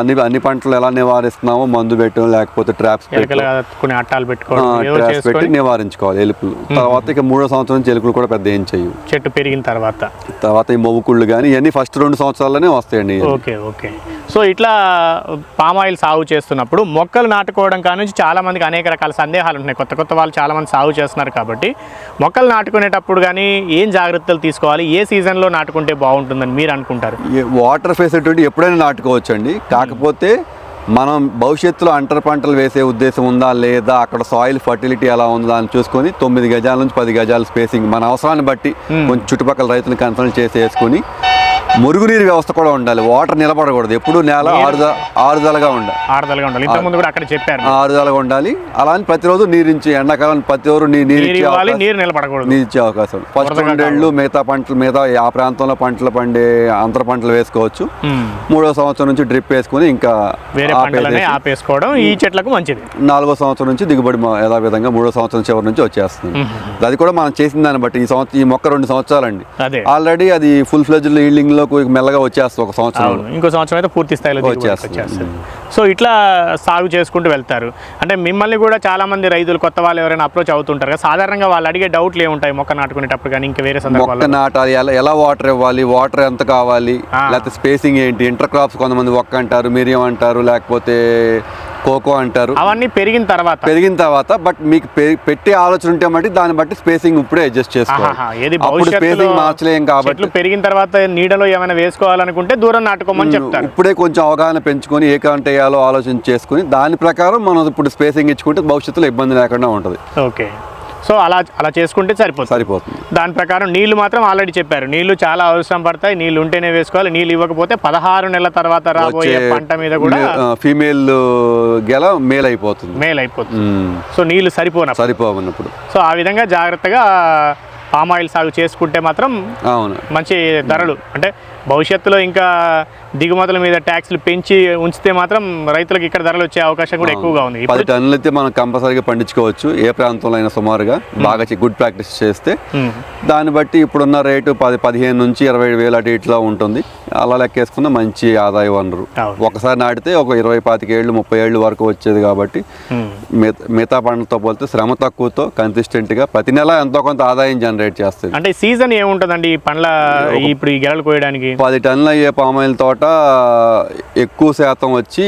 అన్ని అన్ని పంటలు ఎలా నివారిస్తున్నామో మందు పెట్టడం లేకపోతే ట్రాప్స్ ట్రాప్స్ పెట్టి నివారించుకోవాలి ఎలుకలు. తర్వాత ఇక మూడో సంవత్సరం నుంచి ఎలుకలు కూడా పెద్ద ఏం చేయవు.
చెట్టు పెరిగిన తర్వాత.
తర్వాత ఈ మొవ్వు కుళ్ళు కానీ ఇవన్నీ ఫస్ట్ రెండు సంవత్సరాల్లోనే వస్తాయండి.
Okay okay. సో ఇట్లా పామాయిల్ సాగు చేస్తున్నప్పుడు మొక్కలు నాటుకోవడం కానుంచి చాలా మందికి అనేక రకాల సందేహాలు ఉంటున్నాయి. కొత్త కొత్త వాళ్ళు చాలా మంది సాగు చేస్తున్నారు కాబట్టి మొక్కలు నాటుకునేటప్పుడు కానీ ఏం జాగ్రత్తలు తీసుకోవాలి? ఏ సీజన్లో నాటుకుంటే బాగుంటుందని మీరు అనుకుంటారు?
వాటర్ ఫెసిలిటీ ఎప్పుడైనా నాటుకోవచ్చు అండి కాకపోతే మనం భవిష్యత్తులో అంటర్ పంటలు వేసే ఉద్దేశం ఉందా లేదా అక్కడ సాయిల్ ఫర్టిలిటీ ఎలా ఉందా అని చూసుకొని తొమ్మిది గజాల నుంచి పది గజాల స్పేసింగ్ మన అవసరాన్ని బట్టి కొంచెం చుట్టుపక్కల రైతులు కన్సల్ట్ చేసి వేసుకొని మురుగునీరు వ్యవస్థ కూడా ఉండాలి. వాటర్ నిలబడకూడదు. ఎప్పుడు నేల ఆరుద ఆరుదలగా ఉండాలి
ఆరుదలగా ఉండాలి. ఇంతకు ముందు కూడా అక్కడ చెప్పారు.
ఆరుదలగా ఉండాలి. అలా అని ప్రతిరోజు నీరించి ఎండాకాలం ప్రతి ఒక్కరు నీ- నీరు
నీరు
ఇచ్చే
ఇవ్వాలి
అవకాశం-
నీరు నిలబడకూడదు.
నీరు ఇచ్చే అవకాశం ఫస్ట్ రెండేళ్ళు మిగతా పంటలు మిగతా ఆ ప్రాంతంలో పంటలు పండే అంతర పంటలు వేసుకోవచ్చు.
ఉమ్.
మూడో సంవత్సరం నుంచి డ్రిప్ వేసుకుని ఇంకా
వేరే పంటలనే ఆపేసుకోవడం ఈ చెట్లకు మంచిది.
నాలుగో సంవత్సరం నుంచి దిగుబడి యథావిధంగా మూడో సంవత్సరం చివరి నుంచి వచ్చేస్తుంది. అది కూడా మనం చేసిన దాన్ని బట్టి ఈ సంవత్సరం ఈ మొక్క రెండు సంవత్సరాలండి. ఆల్రెడీ అది ఫుల్ ఫ్లెజ్ ఈల్డింగ్లో మెల్లగా వచ్చేస్తుంది ఒక సంవత్సరం
ఇంకో సంవత్సరం అయితే పూర్తి స్థాయిలో
వచ్చేస్తుంది.
సో ఇట్లా సాగు చేసుకుంటూ వెళ్తారు. అంటే మిమ్మల్ని కూడా చాలా మంది రైతులు కొత్త వాళ్ళు ఎవరైనా అప్రోచ్ అవుతుంటారు కదా. సాధారణంగా వాళ్ళు అడిగే డౌట్లు ఏముంటాయి మొక్క నాటుకునేటప్పుడు కానీ ఇంకా వేరే
మొక్క నాటాలి ఎలా వాటర్ ఇవ్వాలి వాటర్ ఎంత కావాలి. లేకపోతే స్పేసింగ్ ఏంటి ఇంటర్ క్రాప్స్ కొంతమంది ఒక్క అంటారు మీరియం అంటారు లేకపోతే కోకో అంటారు.
అవన్నీ పెరిగిన తర్వాత.
పెరిగిన తర్వాత బట్ మీకు పెట్టే ఆలోచన ఉంటే మట్టి దాన్ని బట్టి స్పేసింగ్ ఇప్పుడే అడ్జస్ట్ చేసుకోవాలి. అప్పుడు స్పేసింగ్ మార్చలేం కాబట్టి.
పెరిగిన తర్వాత నీడలో ఏమైనా వేసుకోవాలనుకుంటే దూరం నాటుకోమని చెప్తారు.
ఇప్పుడే కొంచెం అవగాహన పెంచుకొని ఏ కరెంట్ వేయాలో ఆలోచన చేసుకుని దాని ప్రకారం మనం ఇప్పుడు స్పేసింగ్ ఇచ్చుకుంటే భవిష్యత్తులో ఇబ్బంది లేకుండా ఉంటుంది.
ఓకే. సో అలా అలా చేసుకుంటే సరిపోతుంది.
సరిపోతుంది.
దాని ప్రకారం నీళ్ళు మాత్రం ఆల్రెడీ చెప్పారు. నీళ్ళు చాలా అవసరం పడతాయి. నీళ్ళు ఉంటేనే వేసుకోవాలి. నీళ్ళు ఇవ్వకపోతే పదహారు నెలల తర్వాత రాబోయే పంట మీద కూడా
ఫీమేల్ గెల మేల్ అయిపోతుంది
మేల్ అయిపోతుంది సో నీళ్ళు సరిపోనప్పుడు.
సరిపోవన్నప్పుడు
సో ఆ విధంగా జాగ్రత్తగా పామ్ ఆయిల్ సాగు చేసుకుంటే మాత్రం
అవును.
మంచి ధరలు. అంటే భవిష్యత్తులో ఇంకా దిగుమతుల మీద ట్యాక్స్లు పెంచి ఉంచితే మాత్రం రైతులకు ఇక్కడ ధరలు వచ్చే అవకాశం కూడా ఎక్కువగా ఉంది.
పది టన్నులు అయితే మనం కంపల్సరీగా పండించుకోవచ్చు. ఏ ప్రాంతంలో అయినా సుమారుగా బాగా గుడ్ ప్రాక్టీస్ చేస్తే దాన్ని బట్టి ఇప్పుడున్న రేటు పది పదిహేను నుంచి ఇరవై వేలు అటు ఇట్లా ఉంటుంది. అలా లెక్కేసుకున్న మంచి ఆదాయ వనరు. ఒకసారి నాటితే ఒక ఇరవై పాతిక ఏళ్ళు ముప్పై ఏళ్ళు వరకు వచ్చేది కాబట్టి. మిగతా పంటలతో పోలితే శ్రమ తక్కువతో కన్సిస్టెంట్గా ప్రతి నెల ఎంతో కొంత ఆదాయం జనరేట్ చేస్తుంది.
అంటే సీజన్ ఏముంటుందండి ఈ పండ్ల ఇప్పుడు ఈ గెలలు కోయడానికి?
పది టన్నులు అయ్యే పామాయిల్ తోట ఎక్కువ శాతం వచ్చి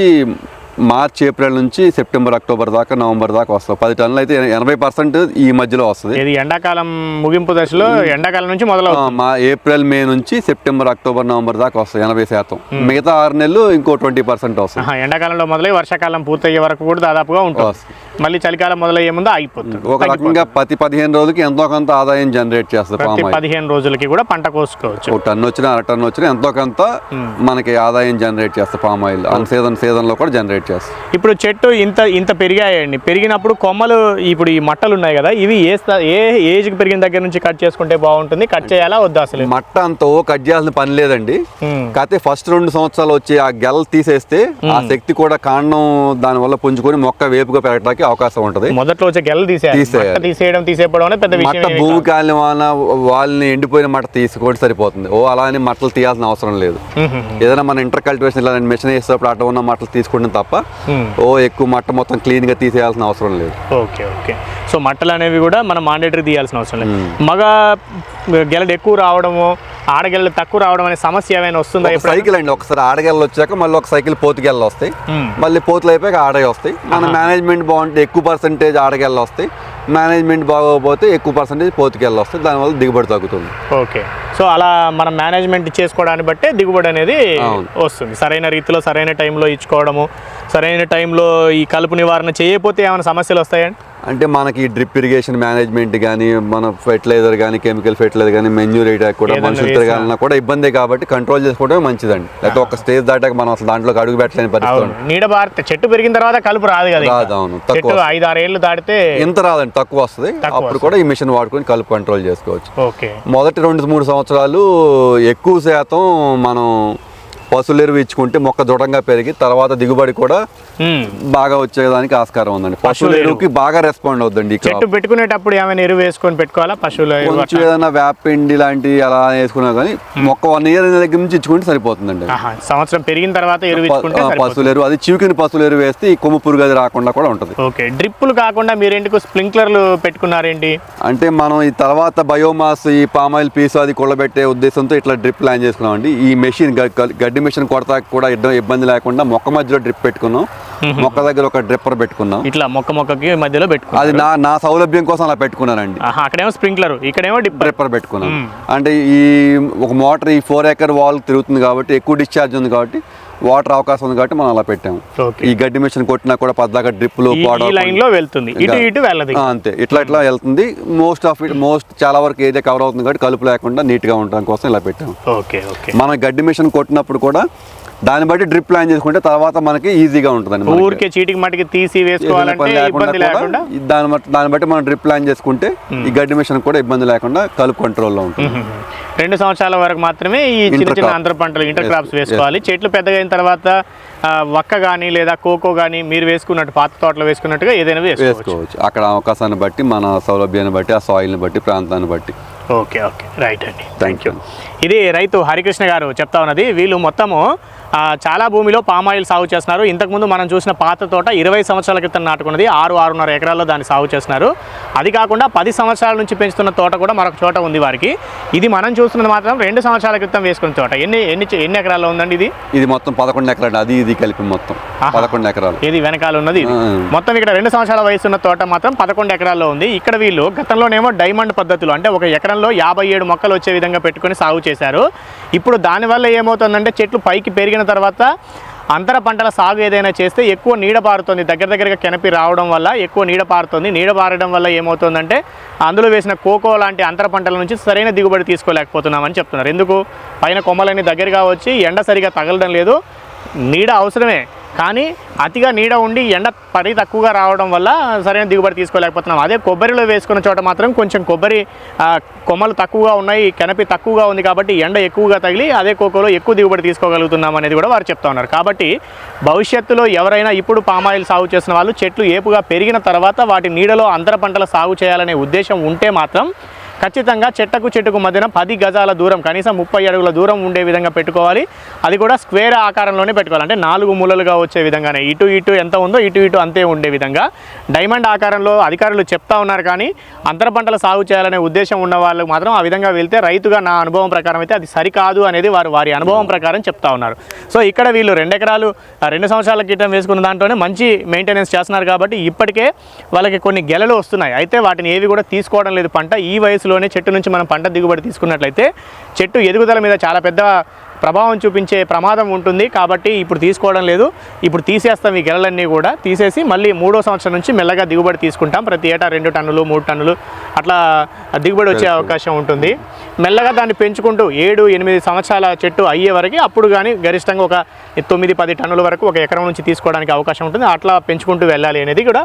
మార్చ్ ఏప్రిల్ నుంచి సెప్టెంబర్ అక్టోబర్ దాకా నవంబర్ దాకా వస్తుంది పది టన్నులు అయితే ఎనభై పర్సెంట్ ఈ మధ్యలో వస్తుంది.
ఇది ఎండాకాలం ముగింపు దశలో ఎండాకాలం నుంచి మొదలవుతుంది.
మా ఏప్రిల్ మే నుంచి సెప్టెంబర్ అక్టోబర్ నవంబర్ దాకా వస్తుంది ఎనభై శాతం. మిగతా ఆరు నెలలు ఇంకో ట్వంటీ పర్సెంట్ వస్తుంది
ఎండాకాలంలో మొదలై వర్షాకాలం పూర్తయ్యే వరకు కూడా దాదాపుగా ఉంటుంది. మళ్ళీ చలికాలం మొదలయ్యే ముందు ఆగిపోతుంది.
ఒక రకంగా ప్రతి పదిహేను రోజులకి ఎంతో కొంత ఆదాయం జనరేట్ చేస్తుంది
ప్రతి
పామాయిల్.
పదిహేను రోజులకి కూడా పంట కోసుకోవచ్చు.
టన్ను వచ్చినా అర టన్ను వచ్చినా ఎంతో కొంత మనకి ఆదాయం జనరేట్ చేస్తుంది పామాయిల్. అన్ సీజన్ సీజన్లో కూడా జనరేట్ చేస్తుంది.
ఇప్పుడు చెట్టు ఇంత ఇంత పెరిగాయండి. పెరిగినప్పుడు కొమ్మలు ఇప్పుడు ఈ మట్టలు ఉన్నాయి కదా ఇవి ఏ ఏ ఏజ్కి పెరిగిన దగ్గర నుంచి కట్ చేసుకుంటే బాగుంటుంది? కట్ చేయాలా వద్దా అసలు?
మట్ట అంత కట్ చేయాల్సిన పని లేదండి. కాకపోతే ఫస్ట్ రెండు సంవత్సరాలు వచ్చి ఆ గెల తీసేస్తే ఆ శక్తి కూడా కాండం దాని వల్ల పుంజుకొని మొక్క వేపుగా పెరగడానికి అవకాశం ఉంటది
మొదట్లో వచ్చే గెలలు తీసేయాలి
తీసేయాలి.
మట్ట తీసేయడం అనేది పెద్ద విషయం
భూమి. కాలిన వాన వాళ్ళని ఎండిపోయిన మట్ట తీసుకోండి సరిపోతుంది ఓ అలా అని మట్టలు తీయాల్సిన అవసరం లేదు. ఏదైనా మన ఇంటర్ కల్టివేషన్ ఇలా మిషన్ వేసేటప్పుడు అట్లా ఉన్న మట్టలు తీసుకుంటాం తప్ప. ఓ ఎక్కువ మట్ట మొత్తం క్లీన్గా తీసేయాల్సిన అవసరం లేదు
ఓకే ఓకే సో మట్టలు అనేవి కూడా మనం మాండేటరీ తీయాల్సిన అవసరం లేదు మగ గెలడు ఎక్కువ రావడము ఆడగెలలు తక్కువ రావడం అనే సమస్య ఏమైనా వస్తుందా?
సైకిల్ అండి. ఒకసారి ఆడగెళ్ళు వచ్చాక మళ్ళీ ఒక సైకిల్ పోతుగెళ్ళు వస్తాయి. మళ్ళీ పోతులు అయిపోయాక ఆడగ వస్తాయి. మన మేనేజ్మెంట్ బాగుంటే ఎక్కువ పర్సెంటేజ్ ఆడగెళ్ళు వస్తాయి. మేనేజ్మెంట్ బాగోకపోతే ఎక్కువ పర్సెంటేజ్ పోతుకెళ్ళి వస్తాయి. దానివల్ల దిగుబడి తగ్గుతుంది.
ఓకే. సో అలా మనం మేనేజ్మెంట్ చేసుకోవడాన్ని బట్టే దిగుబడి అనేది. వస్తుంది. సరైన రీతిలో సరైన టైంలో ఇచ్చుకోవడము సరైన టైంలో ఈ కలుపు నివారణ చేయకపోతే ఏమైనా సమస్యలు వస్తాయండి?
అంటే మనకి డ్రిప్ ఇరిగేషన్ మేనేజ్మెంట్ కానీ మన ఫెర్టిలైజర్ కానీ కెమికల్ ఫెర్టిలైజర్ కానీ మెన్యూ రేట్ కూడా మనుషులు. తిరగాలన్నా కూడా ఇబ్బందే కాబట్టి కంట్రోల్ చేసుకోవడమే మంచిదండి లేకపోతే ఒక స్టేజ్ దాటాక మనం అసలు దాంట్లోకి అడుగు పెట్టలేని పరిస్థితి.
నీడ బారితే చెట్టు పెరిగిన తర్వాత కలుపు రాదు కదా.
రాదు, అవును. తక్కువ
ఐదు ఆరు ఏళ్ళు దాటితే
ఎంత రాదండి తక్కువ వస్తుంది అప్పుడు కూడా ఈ మిషన్ వాడుకొని కలుపు కంట్రోల్ చేసుకోవచ్చు
ఓకే
మొదటి రెండు మూడు సంవత్సరాలు ఎక్కువ శాతం మనం పశువుల ఎరువు ఇచ్చుకుంటే మొక్క దృఢంగా పెరిగి తర్వాత దిగుబడి కూడా. బాగా వచ్చేదానికి ఆస్కారం ఉందండి. పశువుల
ఎరువు.
ఎరువుకి బాగా రెస్పాండ్ crop.
చెట్టు పెట్టుకునేటప్పుడు ఏమైనా ఎరువు వేసుకొని పెట్టుకోవాలా? పశువుల ఎరువు
కొంచెం? ఏదైనా వేపిండి లాంటి అలా వేసుకున్నా కానీ మొక్క వన్ ఇయర్ దగ్గర నుంచి ఇచ్చుకుంటే సరిపోతుందండి.
సంవత్సరం పెరిగిన తర్వాత ఎరువు.
పశువుల ఎరువు అది చివికిన పశువుల ఎరువు వేస్తే ఈ కొమ్ము పురుగు అది రాకుండా కూడా ఉంటుంది.
ఓకే డ్రిప్పులు కాకుండా మీరు ఎందుకు స్ప్రింక్లర్లు పెట్టుకున్నారేంటి?
అంటే మనం ఈ తర్వాత బయోమాస్ ఈ పామాయిల్ పీస్ అది కొల్లబెట్టే ఉద్దేశంతో ఇట్లా డ్రిప్ ప్లాన్ చేసుకున్నామండి. ఈ మెషిన్ గడ్డి మెషిన్ కొడతా కూడా ఇబ్బంది లేకుండా మొక్క మధ్యలో డ్రిప్ పెట్టుకున్నాం. మొక్క దగ్గర ఒక డ్రిప్పర్ పెట్టుకున్నాం.
ఇట్లా మొక్క మొక్కకి మధ్యలో పెట్టుకున్నారు
అది నా నా సౌలభ్యం కోసం అలా పెట్టుకున్నానండి.
అక్కడేమో స్ప్రింక్లర్ ఇక్కడేమో
డ్రిప్పర్ పెట్టుకున్నాం అంటే ఈ ఒక మోటార్ ఈ ఫోర్ ఏకర్ వాల్ తిరుగుతుంది కాబట్టి ఎక్కువ డిశ్చార్జ్ ఉంది కాబట్టి వాటర్ అవకాశం ఉంది కాబట్టి మనం అలా పెట్టాము ఈ గడ్డి మిషన్ కొట్టినా కూడా పద్దాక
ఈ లైన్లో వెళ్తుంది. ఇటు ఇటు వెళ్ళదు
అంతే. ఇట్లా ఇట్లా వెళ్తుంది. మోస్ట్ ఆఫ్ ఇట్ మోస్ట్ చాలా వరకు ఏరియా కవర్ అవుతుంది కాబట్టి కలుపు లేకుండా నీట్గా ఉండడం కోసం ఇలా పెట్టాము
ఓకే ఓకే.
మన గడ్డి మిషన్ కొట్టినప్పుడు కూడా దాన్ని బట్టి డ్రిప్ ప్లాన్ చేసుకుంటే తర్వాత మనకి ఈజీగా ఉంటుందండి.
ఊరికే చీటికి మటికి తీసి వేసుకోవాలంటే
లేకుండా
ఇబ్బంది
కూడా
లేకుండా?
ఈ దాన్ని బట్టి మనం డ్రిప్ ప్లాన్ చేసుకుంటే ఈ గడ్డి మిషన్ కూడా ఇబ్బంది లేకుండా కలుపు కంట్రోల్లో ఉంటుంది.
రెండు సంవత్సరాల వరకు మాత్రమే ఈ చిన్న చిన్న. అంతర పంటలు ఇంటర్ క్రాప్స్. వేసుకోవాలి. చెట్లు పెద్దగా అయిన తర్వాత వక్క కానీ లేదా కోకో కానీ మీరు వేసుకున్నట్టు పాత తోటలో వేసుకున్నట్టుగా ఏదైనా వేసుకోవచ్చు.
అక్కడ అవకాశాన్ని బట్టి మన సౌలభ్యాన్ని బట్టి ఆ సాయిల్ని బట్టి ప్రాంతాన్ని బట్టి.
Okay okay. రైట్ అండి.
థ్యాంక్ యూ
ఇది రైతు హరికృష్ణ గారు చెప్తా ఉన్నది. వీళ్ళు మొత్తము చాలా భూమిలో పామాయిల్ సాగు చేస్తున్నారు. ఇంతకుముందు మనం చూసిన పాత తోట ఇరవై సంవత్సరాల క్రితం నాటుకున్నది. ఆరు ఆరున్నర ఎకరాల్లో దాన్ని సాగు చేస్తున్నారు. అది కాకుండా పది సంవత్సరాల నుంచి పెంచుతున్న తోట కూడా మరొక చోట ఉంది వారికి. ఇది మనం చూస్తున్నది మాత్రం రెండు సంవత్సరాల క్రితం వేసుకున్న తోట. ఎన్ని ఎన్ని ఎన్ని ఎకరాల్లో ఉందండి ఇది?
ఇది మొత్తం పదకొండు ఎకరాలు అది ఇది కలిపి మొత్తం. పదకొండు ఎకరాలు.
ఏది వెనకాల ఉన్నది ఇది. మొత్తం ఇక్కడ రెండు సంవత్సరాల వయసున్న తోట మాత్రం పదకొండు ఎకరాల్లో ఉంది. ఇక్కడ వీళ్ళు గతంలోనేమో డైమండ్ పద్ధతిలో అంటే ఒక ఎకరంలో యాభై ఏడు మొక్కలు వచ్చే విధంగా పెట్టుకొని సాగు చేశారు. ఇప్పుడు దానివల్ల ఏమవుతుందంటే చెట్లు పైకి పెరిగిన తర్వాత అంతర పంటల సాగు ఏదైనా చేస్తే ఎక్కువ నీడ పారుతుంది. దగ్గర దగ్గరగా కెనపి రావడం వల్ల ఎక్కువ నీడ పారుతుంది. నీడ పారడం వల్ల ఏమవుతుందంటే అందులో వేసిన కోకో లాంటి అంతర పంటల నుంచి సరైన దిగుబడి తీసుకోలేకపోతున్నామని చెప్తున్నారు. ఎందుకు? పైన కొమ్మలన్నీ దగ్గరగా వచ్చి ఎండ సరిగా తగలడం లేదు. నీడ అవసరమే. కానీ అతిగా నీడ ఉండి ఎండ పడి తక్కువగా రావడం వల్ల సరైన దిగుబడి తీసుకోలేకపోతున్నాం. అదే కొబ్బరిలో వేసుకున్న చోట మాత్రం కొంచెం కొబ్బరి కొమ్మలు తక్కువగా ఉన్నాయి కెనపి తక్కువగా ఉంది కాబట్టి ఎండ ఎక్కువగా తగిలి అదే కోకోలో ఎక్కువ దిగుబడి తీసుకోగలుగుతున్నాం అనేది కూడా వారు చెప్తా ఉన్నారు. కాబట్టి భవిష్యత్తులో ఎవరైనా ఇప్పుడు పామాయిల్ సాగు చేసిన వాళ్ళు చెట్లు ఏపుగా పెరిగిన తర్వాత వాటి నీడలో అంతర పంటల సాగు చేయాలనే ఉద్దేశం ఉంటే మాత్రం ఖచ్చితంగా చెట్టుకు చెట్టుకు మధ్యన పది గజాల దూరం కనీసం ముప్పై అడుగుల దూరం ఉండే విధంగా పెట్టుకోవాలి. అది కూడా స్క్వేర్ ఆకారంలోనే పెట్టుకోవాలి. అంటే నాలుగు మూలలుగా వచ్చే విధంగానే. ఇటు ఇటు ఎంత ఉందో ఇటు ఇటు అంతే ఉండే విధంగా. డైమండ్ ఆకారంలో అధికారులు చెప్తా ఉన్నారు కానీ అంతర పంటలు సాగు చేయాలనే ఉద్దేశం ఉన్న వాళ్ళు మాత్రం ఆ విధంగా వెళ్తే రైతుగా నా అనుభవం ప్రకారం అయితే అది సరికాదు అనేది వారు వారి అనుభవం ప్రకారం చెప్తా ఉన్నారు. సో ఇక్కడ వీళ్ళు రెండు ఎకరాలు రెండు సంవత్సరాల క్రితం వేసుకున్న దాంట్లోనే మంచి మెయింటెనెన్స్ చేస్తున్నారు కాబట్టి ఇప్పటికే వాళ్ళకి కొన్ని గెలలు వస్తున్నాయి. అయితే వాటిని ఏవి కూడా తీసుకోవడం లేదు. పంట ఈ వయసులో వయసులోనే చెట్టు నుంచి మనం పంట దిగుబడి తీసుకున్నట్లయితే చెట్టు ఎదుగుదల మీద చాలా పెద్ద ప్రభావం చూపించే ప్రమాదం ఉంటుంది కాబట్టి ఇప్పుడు తీసుకోవడం లేదు. ఇప్పుడు తీసేస్తాం ఈ గెలలన్నీ కూడా. తీసేసి మళ్ళీ మూడో సంవత్సరం నుంచి మెల్లగా దిగుబడి తీసుకుంటాం. ప్రతి ఏటా రెండు టన్నులు మూడు టన్నులు అట్లా దిగుబడి వచ్చే అవకాశం ఉంటుంది. మెల్లగా దాన్ని పెంచుకుంటూ ఏడు ఎనిమిది సంవత్సరాల చెట్టు అయ్యే వరకు అప్పుడు కానీ గరిష్టంగా ఒక తొమ్మిది పది టన్నుల వరకు ఒక ఎకరం నుంచి తీసుకోవడానికి అవకాశం ఉంటుంది. అట్లా పెంచుకుంటూ వెళ్ళాలి అనేది కూడా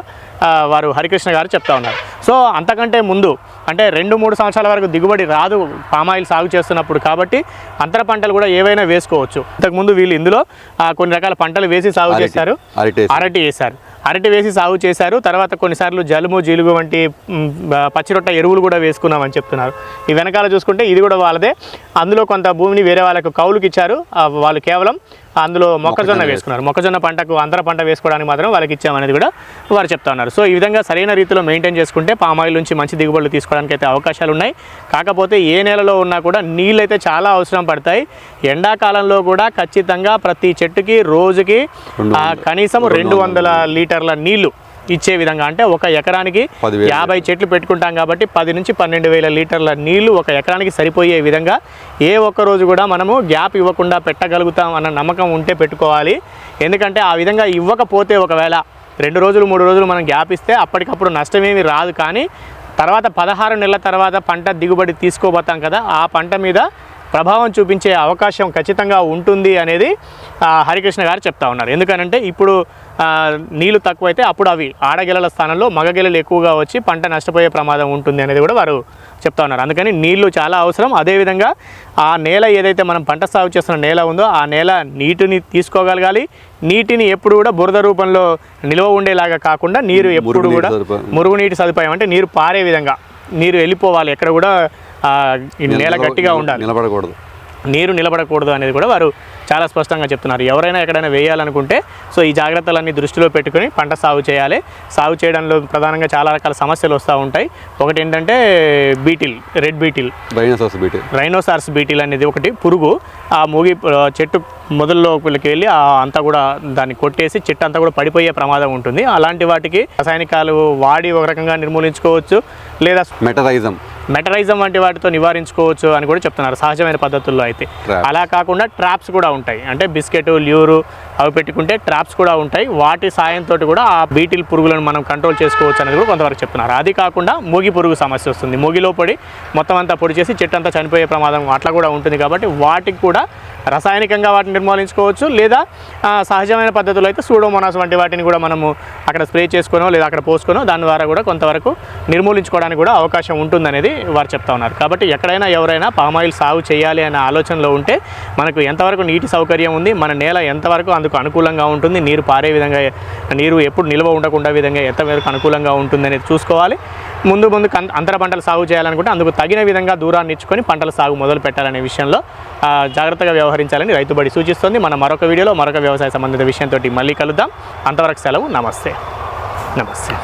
వారు హరికృష్ణ గారు చెప్తా ఉన్నారు. సో అంతకంటే ముందు అంటే రెండు మూడు సంవత్సరాల వరకు దిగుబడి రాదు. పామాయిల్ సాగు చేస్తున్నప్పుడు కాబట్టి అంతర పంటలు కూడా ఏవైనా వేసుకోవచ్చు. ఇంతకుముందు వీళ్ళు ఇందులో ఆ, కొన్ని రకాల పంటలు వేసి సాగు. చేశారు.
అరటి వేసారు.
అరటి వేశారు. అరటి వేసి సాగు చేశారు. తర్వాత కొన్నిసార్లు జలుము జీలుగు వంటి పచ్చిరొట్ట ఎరువులు కూడా వేసుకున్నామని చెప్తున్నారు. ఈ వెనకాల చూసుకుంటే ఇది కూడా వాళ్ళదే. అందులో కొంత భూమిని వేరే వాళ్ళకు కౌలుకి ఇచ్చారు ఆ, వాళ్ళు కేవలం అందులో మొక్కజొన్న వేసుకున్నారు. మొక్కజొన్న పంటకు అంతర పంట వేసుకోవడానికి మాత్రం వాళ్ళకి ఇచ్చామనేది కూడా వారు చెప్తా ఉన్నారు సో ఈ విధంగా సరైన రీతిలో మెయింటైన్ చేసుకుంటే పామాయిల్ నుంచి మంచి దిగుబడులు తీసుకోవడానికి అయితే అవకాశాలు ఉన్నాయి. కాకపోతే ఏ నెలలో ఉన్నా కూడా నీళ్ళు అయితే చాలా అవసరం పడతాయి. ఎండాకాలంలో కూడా ఖచ్చితంగా ప్రతి చెట్టుకి రోజుకి కనీసం రెండు వందల లీటర్ల నీళ్ళు ఇచ్చే విధంగా. అంటే ఒక ఎకరానికి. యాభై చెట్లు పెట్టుకుంటాం కాబట్టి పది నుంచి పన్నెండు వేల లీటర్ల నీళ్ళు ఒక ఎకరానికి సరిపోయే విధంగా ఏ ఒక్క రోజు కూడా మనము గ్యాప్ ఇవ్వకుండా పెట్టగలుగుతాం అన్న నమ్మకం ఉంటే పెట్టుకోవాలి. ఎందుకంటే ఆ విధంగా ఇవ్వకపోతే ఒకవేళ రెండు రోజులు మూడు రోజులు మనం గ్యాప్ ఇస్తే అప్పటికప్పుడు నష్టమేమి రాదు. కానీ తర్వాత పదహారు నెలల తర్వాత పంట దిగుబడి తీసుకోబోతాం కదా ఆ పంట మీద ప్రభావం చూపించే అవకాశం ఖచ్చితంగా ఉంటుంది అనేది హరికృష్ణ గారు చెప్తా ఉన్నారు. ఎందుకనంటే ఇప్పుడు నీళ్ళు తక్కువైతే అప్పుడు అవి ఆడగెలల స్థానంలో మగగెలలు ఎక్కువగా వచ్చి పంట నష్టపోయే ప్రమాదం ఉంటుంది అనేది కూడా వారు చెప్తా ఉన్నారు. అందుకని నీళ్ళు చాలా అవసరం. అదేవిధంగా ఆ నేల ఏదైతే మనం పంట సాగు చేస్తున్న నేల ఉందో ఆ నేల నీటిని తీసుకోగలగాలి. నీటిని ఎప్పుడు కూడా బురద రూపంలో నిల్వ ఉండేలాగా కాకుండా నీరు ఎప్పుడు కూడా. మురుగునీటి సదుపాయం అంటే నీరు పారే విధంగా నీరు వెళ్ళిపోవాలి. ఎక్కడ కూడా నేల గట్టిగా ఉండాలి.
నిలబడకూడదు.
నీరు నిలబడకూడదు అనేది కూడా వారు చాలా స్పష్టంగా చెప్తున్నారు. ఎవరైనా ఎక్కడైనా వేయాలనుకుంటే సో ఈ జాగ్రత్తలన్నీ దృష్టిలో పెట్టుకొని పంట సాగు చేయాలి. సాగు చేయడంలో ప్రధానంగా చాలా రకాల సమస్యలు వస్తూ ఉంటాయి. ఒకటి ఏంటంటే బీటిల్ రెడ్ బీటిల్.
రైనోసస్ బీటే
రైనోసార్స్ బీటిల్ అనేది ఒకటి పురుగు. ఆ మూగి చెట్టు మొదల్లోకి వెళ్ళి ఆ అంతా కూడా దాన్ని కొట్టేసి చెట్టు అంతా కూడా పడిపోయే ప్రమాదం ఉంటుంది. అలాంటి వాటికి రసాయనికాలు వాడి ఒక రకంగా నిర్మూలించుకోవచ్చు. లేదా
మెటరైజం
మెటరైజం వంటి వాటితో నివారించుకోవచ్చు అని కూడా చెప్తున్నారు సహజమైన పద్ధతుల్లో అయితే. అలా కాకుండా ట్రాప్స్ కూడా ఉంటాయి. అంటే బిస్కెట్ ల్యూరు అవి పెట్టుకుంటే ట్రాప్స్ కూడా ఉంటాయి. వాటి సాయంతో కూడా ఆ బీటిల్ పురుగులను మనం కంట్రోల్ చేసుకోవచ్చు అనేది కూడా కొంతవరకు చెప్తున్నారు. అది కాకుండా మూగి పురుగు సమస్య వస్తుంది. మూగిలో పడి మొత్తం అంతా పొడి చేసి చెట్టు అంతా చనిపోయే ప్రమాదం అట్లా కూడా ఉంటుంది కాబట్టి వాటికి కూడా రసాయనికంగా వాటిని నిర్మూలించుకోవచ్చు లేదా సహజమైన పద్ధతులు అయితే సూడోమోనాస్ వంటి వాటిని కూడా మనము అక్కడ స్ప్రే చేసుకునో లేదా అక్కడ పోసుకునో దాని ద్వారా కూడా కొంతవరకు నిర్మూలించుకోవడానికి కూడా అవకాశం ఉంటుందనేది వారు చెప్తా ఉన్నారు. కాబట్టి ఎక్కడైనా ఎవరైనా పామాయిల్ సాగు చేయాలి అనే ఆలోచనలో ఉంటే మనకు ఎంతవరకు నీటి సౌకర్యం ఉంది మన నేల ఎంతవరకు అందుకు అనుకూలంగా ఉంటుంది నీరు పారే విధంగా నీరు ఎప్పుడు నిల్వ ఉండకుండా విధంగా ఎంతవరకు అనుకూలంగా ఉంటుంది అనేది చూసుకోవాలి. ముందు ముందు అంతర పంటలు సాగు చేయాలనుకుంటే అందుకు తగిన విధంగా దూరాన్ని ఇచ్చుకొని పంటల సాగు మొదలు పెట్టాలనే విషయంలో జాగ్రత్తగా వ్యవహరి వ్యవహరించాలని రైతుబడి సూచిస్తుంది. మన మరొక వీడియోలో మరొక వ్యవసాయ సంబంధిత విషయంతో మళ్ళీ కలుద్దాం. అంతవరకు సెలవు. నమస్తే. నమస్తే.